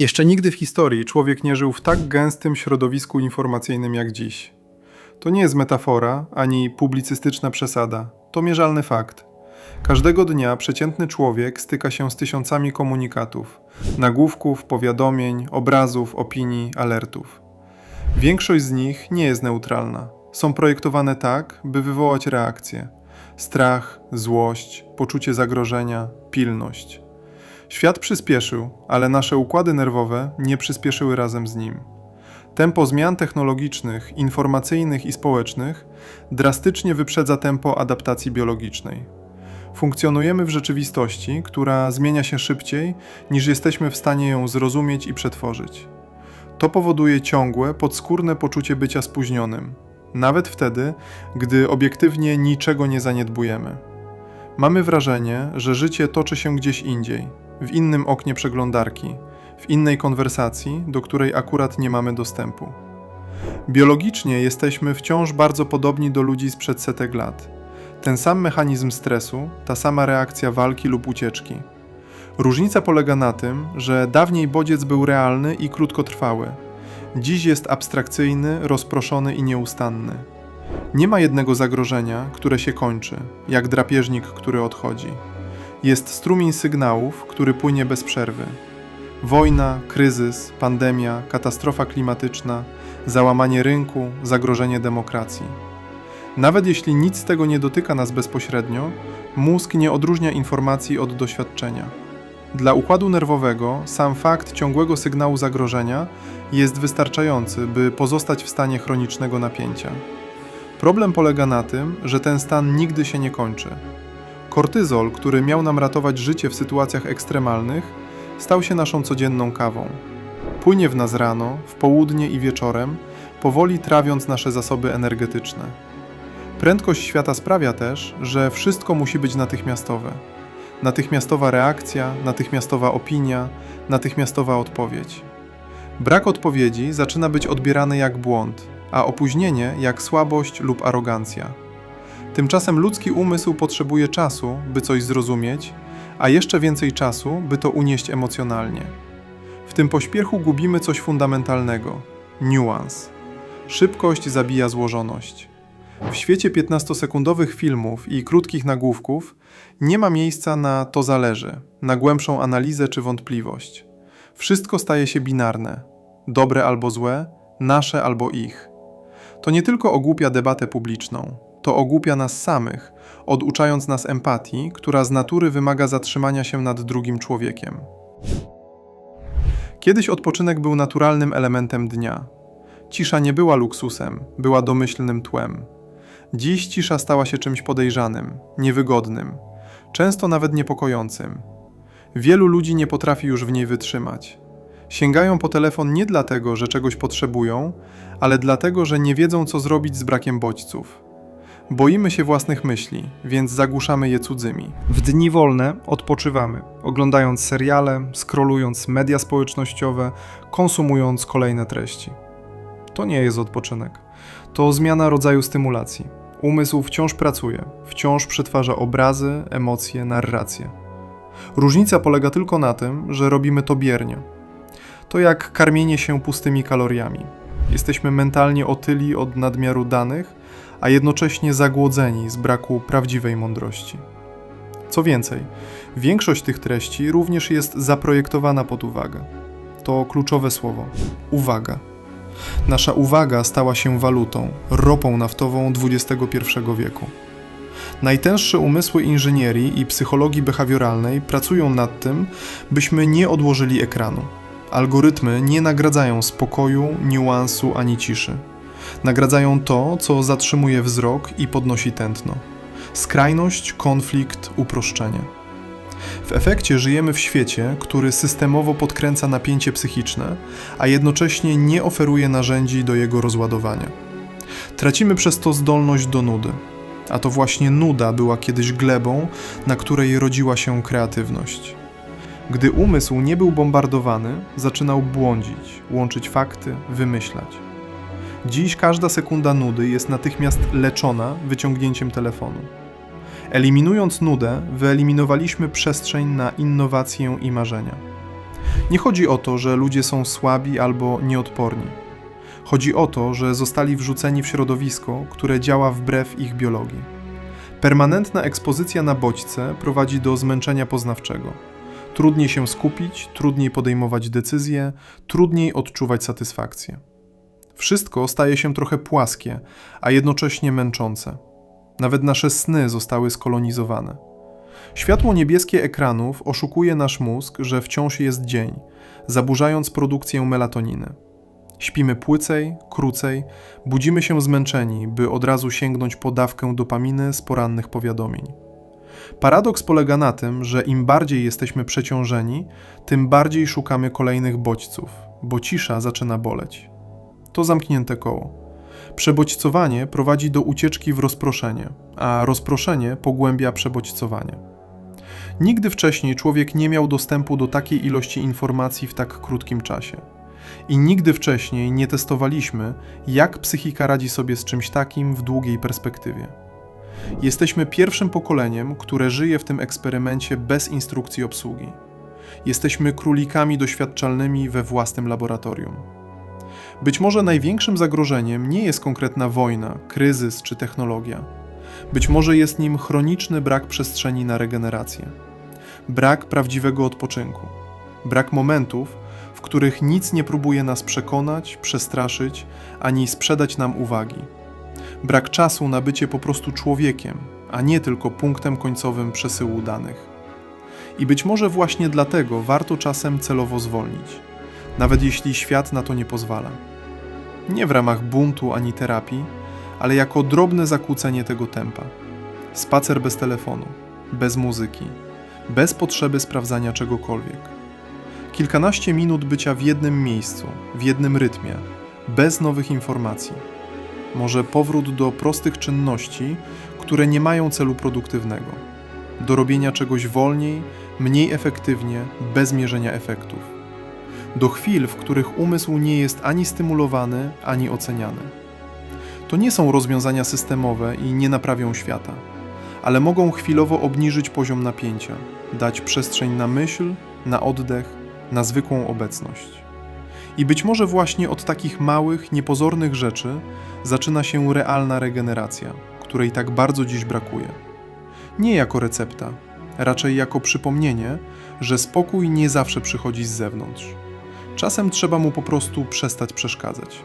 Jeszcze nigdy w historii człowiek nie żył w tak gęstym środowisku informacyjnym jak dziś. To nie jest metafora ani publicystyczna przesada, to mierzalny fakt. Każdego dnia przeciętny człowiek styka się z tysiącami komunikatów, nagłówków, powiadomień, obrazów, opinii, alertów. Większość z nich nie jest neutralna. Są projektowane tak, by wywołać reakcję: strach, złość, poczucie zagrożenia, pilność. Świat przyspieszył, ale nasze układy nerwowe nie przyspieszyły razem z nim. Tempo zmian technologicznych, informacyjnych i społecznych drastycznie wyprzedza tempo adaptacji biologicznej. Funkcjonujemy w rzeczywistości, która zmienia się szybciej, niż jesteśmy w stanie ją zrozumieć i przetworzyć. To powoduje ciągłe, podskórne poczucie bycia spóźnionym, nawet wtedy, gdy obiektywnie niczego nie zaniedbujemy. Mamy wrażenie, że życie toczy się gdzieś indziej, w innym oknie przeglądarki, w innej konwersacji, do której akurat nie mamy dostępu. Biologicznie jesteśmy wciąż bardzo podobni do ludzi sprzed setek lat. Ten sam mechanizm stresu, ta sama reakcja walki lub ucieczki. Różnica polega na tym, że dawniej bodziec był realny i krótkotrwały. Dziś jest abstrakcyjny, rozproszony i nieustanny. Nie ma jednego zagrożenia, które się kończy, jak drapieżnik, który odchodzi. Jest strumień sygnałów, który płynie bez przerwy. Wojna, kryzys, pandemia, katastrofa klimatyczna, załamanie rynku, zagrożenie demokracji. Nawet jeśli nic z tego nie dotyka nas bezpośrednio, mózg nie odróżnia informacji od doświadczenia. Dla układu nerwowego sam fakt ciągłego sygnału zagrożenia jest wystarczający, by pozostać w stanie chronicznego napięcia. Problem polega na tym, że ten stan nigdy się nie kończy. Kortyzol, który miał nam ratować życie w sytuacjach ekstremalnych, stał się naszą codzienną kawą. Płynie w nas rano, w południe i wieczorem, powoli trawiąc nasze zasoby energetyczne. Prędkość świata sprawia też, że wszystko musi być natychmiastowe. Natychmiastowa reakcja, natychmiastowa opinia, natychmiastowa odpowiedź. Brak odpowiedzi zaczyna być odbierany jak błąd, a opóźnienie jak słabość lub arogancja. Tymczasem ludzki umysł potrzebuje czasu, by coś zrozumieć, a jeszcze więcej czasu, by to unieść emocjonalnie. W tym pośpiechu gubimy coś fundamentalnego niuans. Szybkość zabija złożoność. W świecie 15-sekundowych filmów i krótkich nagłówków nie ma miejsca na to zależy, na głębszą analizę czy wątpliwość. Wszystko staje się binarne dobre albo złe, nasze albo ich. To nie tylko ogłupia debatę publiczną, to ogłupia nas samych, oduczając nas empatii, która z natury wymaga zatrzymania się nad drugim człowiekiem. Kiedyś odpoczynek był naturalnym elementem dnia. Cisza nie była luksusem, była domyślnym tłem. Dziś cisza stała się czymś podejrzanym, niewygodnym, często nawet niepokojącym. Wielu ludzi nie potrafi już w niej wytrzymać. Sięgają po telefon nie dlatego, że czegoś potrzebują, ale dlatego, że nie wiedzą, co zrobić z brakiem bodźców. Boimy się własnych myśli, więc zagłuszamy je cudzymi. W dni wolne odpoczywamy, oglądając seriale, scrollując media społecznościowe, konsumując kolejne treści. To nie jest odpoczynek. To zmiana rodzaju stymulacji. Umysł wciąż pracuje, wciąż przetwarza obrazy, emocje, narracje. Różnica polega tylko na tym, że robimy to biernie. To jak karmienie się pustymi kaloriami. Jesteśmy mentalnie otyli od nadmiaru danych, a jednocześnie zagłodzeni z braku prawdziwej mądrości. Co więcej, większość tych treści również jest zaprojektowana pod uwagę. To kluczowe słowo uwaga. Nasza uwaga stała się walutą, ropą naftową XXI wieku. Najtęższe umysły inżynierii i psychologii behawioralnej pracują nad tym, byśmy nie odłożyli ekranu. Algorytmy nie nagradzają spokoju, niuansu ani ciszy. Nagradzają to, co zatrzymuje wzrok i podnosi tętno. Skrajność, konflikt, uproszczenie. W efekcie żyjemy w świecie, który systemowo podkręca napięcie psychiczne, a jednocześnie nie oferuje narzędzi do jego rozładowania. Tracimy przez to zdolność do nudy, a to właśnie nuda była kiedyś glebą, na której rodziła się kreatywność. Gdy umysł nie był bombardowany, zaczynał błądzić, łączyć fakty, wymyślać. Dziś każda sekunda nudy jest natychmiast leczona wyciągnięciem telefonu. Eliminując nudę, wyeliminowaliśmy przestrzeń na innowację i marzenia. Nie chodzi o to, że ludzie są słabi albo nieodporni. Chodzi o to, że zostali wrzuceni w środowisko, które działa wbrew ich biologii. Permanentna ekspozycja na bodźce prowadzi do zmęczenia poznawczego. Trudniej się skupić, trudniej podejmować decyzje, trudniej odczuwać satysfakcję. Wszystko staje się trochę płaskie, a jednocześnie męczące. Nawet nasze sny zostały skolonizowane. Światło niebieskie ekranów oszukuje nasz mózg, że wciąż jest dzień, zaburzając produkcję melatoniny. Śpimy płycej, krócej, budzimy się zmęczeni, by od razu sięgnąć po dawkę dopaminy z porannych powiadomień. Paradoks polega na tym, że im bardziej jesteśmy przeciążeni, tym bardziej szukamy kolejnych bodźców, bo cisza zaczyna boleć. To zamknięte koło. Przebodźcowanie prowadzi do ucieczki w rozproszenie, a rozproszenie pogłębia przebodźcowanie. Nigdy wcześniej człowiek nie miał dostępu do takiej ilości informacji w tak krótkim czasie. I nigdy wcześniej nie testowaliśmy, jak psychika radzi sobie z czymś takim w długiej perspektywie. Jesteśmy pierwszym pokoleniem, które żyje w tym eksperymencie bez instrukcji obsługi. Jesteśmy królikami doświadczalnymi we własnym laboratorium. Być może największym zagrożeniem nie jest konkretna wojna, kryzys czy technologia. Być może jest nim chroniczny brak przestrzeni na regenerację. Brak prawdziwego odpoczynku. Brak momentów, w których nic nie próbuje nas przekonać, przestraszyć ani sprzedać nam uwagi. Brak czasu na bycie po prostu człowiekiem, a nie tylko punktem końcowym przesyłu danych. I być może właśnie dlatego warto czasem celowo zwolnić, nawet jeśli świat na to nie pozwala. Nie w ramach buntu ani terapii, ale jako drobne zakłócenie tego tempa. Spacer bez telefonu, bez muzyki, bez potrzeby sprawdzania czegokolwiek. Kilkanaście minut bycia w jednym miejscu, w jednym rytmie, bez nowych informacji. Może powrót do prostych czynności, które nie mają celu produktywnego. Do robienia czegoś wolniej, mniej efektywnie, bez mierzenia efektów. Do chwil, w których umysł nie jest ani stymulowany, ani oceniany. To nie są rozwiązania systemowe i nie naprawią świata, ale mogą chwilowo obniżyć poziom napięcia, dać przestrzeń na myśl, na oddech, na zwykłą obecność. I być może właśnie od takich małych, niepozornych rzeczy zaczyna się realna regeneracja, której tak bardzo dziś brakuje. Nie jako recepta, raczej jako przypomnienie, że spokój nie zawsze przychodzi z zewnątrz. Czasem trzeba mu po prostu przestać przeszkadzać.